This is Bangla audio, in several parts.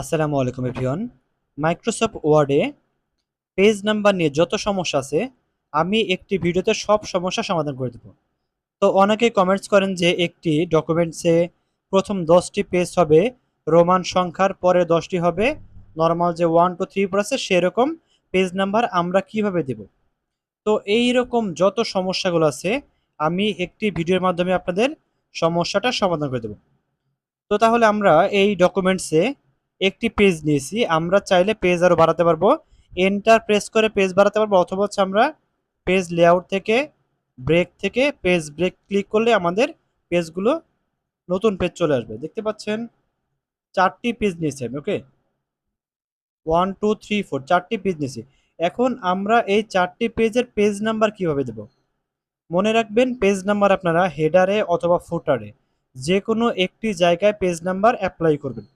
আসসালামু আলাইকুম এভরিওয়ান। মাইক্রোসফট ওয়ার্ডে পেজ নাম্বার নিয়ে যত সমস্যা আছে, আমি একটি ভিডিওতে সব সমস্যা সমাধান করে দেবো। তো অনেকেই কমেন্টস করেন যে একটি ডকুমেন্টসে প্রথম দশটি পেজ হবে, রোমান সংখ্যার পরে দশটি হবে নর্মাল যে ওয়ান টু থ্রি ফোর আছে, সেরকম পেজ নাম্বার আমরা কীভাবে দেব? তো এই রকম যত সমস্যাগুলো আছে, আমি একটি ভিডিওর মাধ্যমে আপনাদের সমস্যাটা সমাধান করে দেব। তো তাহলে আমরা এই ডকুমেন্টসে একটি পেজ নিয়েছি। আমরা চাইলে পেজ আরও বাড়াতে পারব। এন্টার প্রেস করে পেজ বাড়াতে পারব অথবা হচ্ছে আমরা পেজ লেআউট থেকে ব্রেক থেকে পেজ ব্রেক ক্লিক করলে আমাদের পেজগুলো নতুন পেজ চলে আসবে। দেখতে পাচ্ছেন? চারটি পেজ নিয়েছি আমি okay one two three four চারটি পেজ নিয়েছি। এখন আমরা এই চারটি পেজের পেজ নাম্বার কীভাবে দেব? মনে রাখবেন পেজ নাম্বার আপনারা হেডারে অথবা ফুটারে যে কোনো একটি জায়গায় পেজ নাম্বার অ্যাপ্লাই করবেন।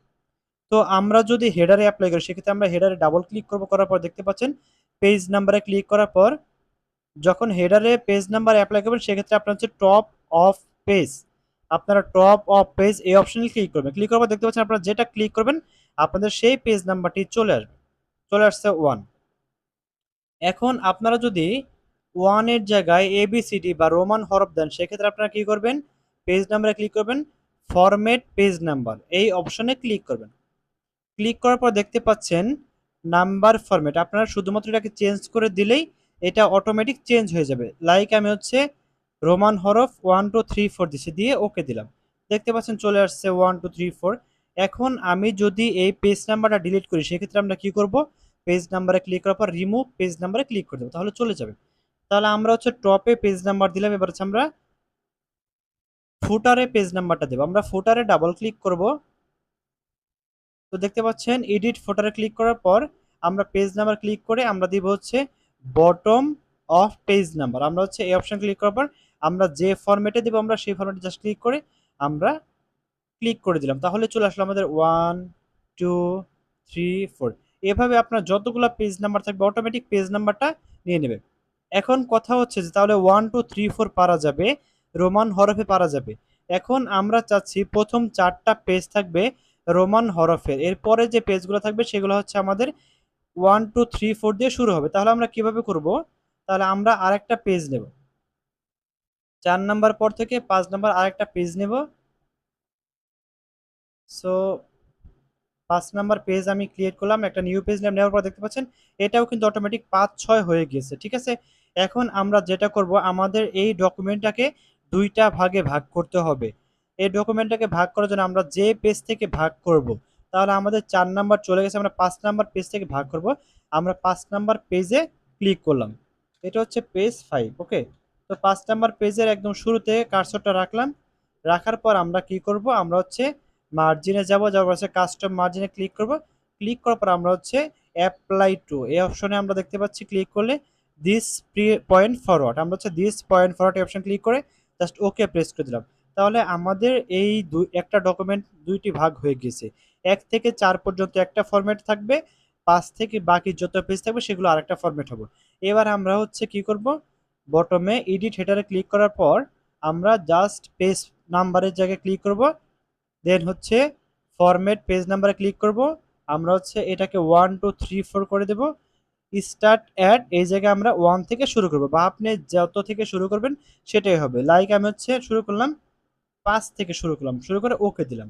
তো আমরা যদি হেডারে অ্যাপ্লাই করি, সেক্ষেত্রে আমরা হেডারে ডাবল ক্লিক করব, করার পর দেখতে পাচ্ছেন পেজ নাম্বারে ক্লিক করার পর যখন হেডারে পেজ নাম্বার অ্যাপ্লাই করবেন, সেক্ষেত্রে আপনার হচ্ছে টপ অফ পেজ আপনারা টপ অফ পেজ এই অপশনে ক্লিক করবেন। ক্লিক করার পর দেখতে পাচ্ছেন, আপনারা যেটা ক্লিক করবেন, আপনাদের সেই পেজ নাম্বারটি চলে আসবে। চলে আসছে ওয়ান এখন আপনারা যদি ওয়ানের জায়গায় এবিসিডি বা রোমান হরফ দেন, সেক্ষেত্রে আপনারা কি করবেন পেজ নাম্বারে ক্লিক করবেন ফরম্যাট পেজ নাম্বার এই অপশনে ক্লিক করবেন। ক্লিক করার পর দেখতে পাচ্ছেন নাম্বার ফরম্যাট। আপনারা শুধুমাত্র এটাকে চেঞ্জ করে দিলেই এটা অটোমেটিক চেঞ্জ হয়ে যাবে। লাইক আমি হচ্ছে রোমান হরফ ওয়ান টু থ্রি ফোর দিচ্ছি দিয়ে ওকে দিলাম। দেখতে পাচ্ছেন চলে আসছে ওয়ান টু থ্রি ফোর এখন আমি যদি এই পেজ নাম্বারটা ডিলিট করি, সেক্ষেত্রে আমরা কি করব? পেজ নাম্বারে ক্লিক করার পর রিমুভ পেজ নাম্বারে ক্লিক করে দেবো। তাহলে চলে যাবে। তাহলে আমরা হচ্ছে টপে পেজ নাম্বার দিলাম, এবার হচ্ছে আমরা ফুটারে পেজ নাম্বারটা দেবো। আমরা ফুটারে ডাবল ক্লিক করব। তো দেখতে পাচ্ছেন এডিট ফোটারে ক্লিক করার পর আমরা পেজ নাম্বার ক্লিক করে আমরা দিব হচ্ছে বটম অফ পেজ নাম্বার আমরা হচ্ছে এই অপশন ক্লিক করার পর আমরা যে ফরম্যাটে দেবো, আমরা সেই ফরম্যাটে জাস্ট ক্লিক করে আমরা ক্লিক করে দিলাম। তাহলে চলে আসলো আমাদের ওয়ান টু থ্রি ফোর এভাবে আপনার যতগুলো পেজ নাম্বার থাকবে অটোমেটিক পেজ নাম্বারটা নিয়ে নেবে। এখন কথা হচ্ছে যে তাহলে ওয়ান টু থ্রি ফোর পারা যাবে, রোমান হরফে পারা যাবে। এখন আমরা চাচ্ছি প্রথম চারটা পেজ থাকবে রোমান হরফের। এরপরে যে পেজগুলো থাকবে, সেগুলো হচ্ছে আমাদের ওয়ান টু থ্রি ফোর দিয়ে শুরু হবে। তাহলে আমরা কীভাবে করব? তাহলে আমরা আরেকটা পেজ নেব। চার নাম্বার পর থেকে পাঁচ নাম্বার আরেকটা পেজ নেব। সো পাঁচ নাম্বার পেজ আমি ক্রিয়েট করলাম, একটা নিউ পেজ নেওয়ার পর দেখতে পাচ্ছেন, এটাও কিন্তু অটোমেটিক পাঁচ, ছয় হয়ে গিয়েছে, ঠিক আছে? এখন আমরা যেটা করব, আমাদের এই ডকুমেন্টটাকে দুইটা ভাগে ভাগ করতে হবে। এই ডকুমেন্টটাকে ভাগ করার জন্য আমরা যে পেজ থেকে ভাগ করব, তাহলে আমাদের চার নাম্বার চলে গেছে, আমরা পাঁচ নাম্বার পেজ থেকে ভাগ করব। আমরা পাঁচ নাম্বার পেজে ক্লিক করলাম। এটা হচ্ছে পেজ ফাইভ ওকে তো পাঁচ নাম্বার পেজের একদম শুরুতে কার্সরটা রাখলাম। রাখার পর আমরা কি করব? আমরা হচ্ছে মার্জিনে যাব যাওয়ার হচ্ছে কাস্টম মার্জিনে ক্লিক করব। ক্লিক করার পর আমরা হচ্ছে অ্যাপ্লাই টু এই অপশনে আমরা দেখতে পাচ্ছি ক্লিক করলে দিস পয়েন্ট ফরওয়ার্ড আমরা হচ্ছে this point forward option click করে জাস্ট ওকে প্রেস করে দিলাম। তাহলে আমাদের এই দুই, একটা ডকুমেন্ট দুইটি ভাগ হয়ে গেছে। এক থেকে চার পর্যন্ত একটা ফরম্যাট থাকবে, পাঁচ থেকে বাকি যত পেজ থাকবে সেগুলো আরেকটা ফরম্যাট হবে। এবার আমরা হচ্ছে কি করব? বটমে এডিট হেডারে ক্লিক করার পর আমরা জাস্ট পেজ নাম্বারের জায়গায় ক্লিক করব। দেন হচ্ছে ফরম্যাট পেজ নাম্বারে ক্লিক করব। আমরা হচ্ছে এটাকে ওয়ান টু থ্রি ফোর করে দেব। স্টার্ট অ্যাড এই জায়গায় আমরা ওয়ান থেকে শুরু করব বা আপনি যত থেকে শুরু করবেন সেটাই হবে। লাইক আমি হচ্ছে শুরু করলাম। পাঁচ থেকে শুরু করলাম। শুরু করে ওকে দিলাম।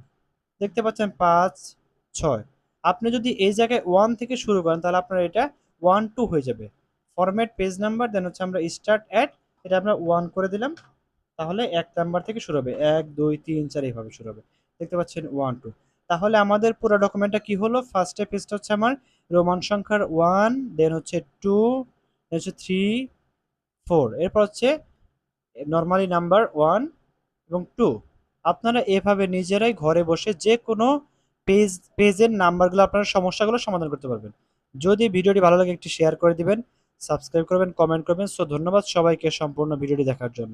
দেখতে পাচ্ছেন পাঁচ, ছয়। আপনি যদি এই জায়গায় ওয়ান থেকে শুরু করেন, তাহলে আপনার এটা ওয়ান টু হয়ে যাবে। ফরম্যাট পেজ নাম্বার দেন হচ্ছে আমরা স্টার্ট অ্যাড এটা আমরা ওয়ান করে দিলাম। তাহলে এক নাম্বার থেকে শুরু হবে। এক, দুই, তিন, চার, এইভাবে শুরু হবে। দেখতে পাচ্ছেন ওয়ান টু তাহলে আমাদের পুরো ডকুমেন্টটা কি হলো? ফার্স্টে পেজটা হচ্ছে আমার রোমান সংখ্যার ওয়ান দেন হচ্ছে টু দেন হচ্ছে থ্রি ফোর এরপর হচ্ছে নর্মালি নাম্বার ওয়ান এবং টু আপনারা এভাবে নিজেরাই ঘরে বসে যে কোনো পেজ পেজের নাম্বারগুলো আপনার সমস্যাগুলো সমাধান করতে পারবেন। যদি ভিডিওটি ভালো লাগে একটি শেয়ার করে দিবেন সাবস্ক্রাইব করবেন কমেন্ট করবেন। সো ধন্যবাদ সবাইকে সম্পূর্ণ ভিডিওটি দেখার জন্য।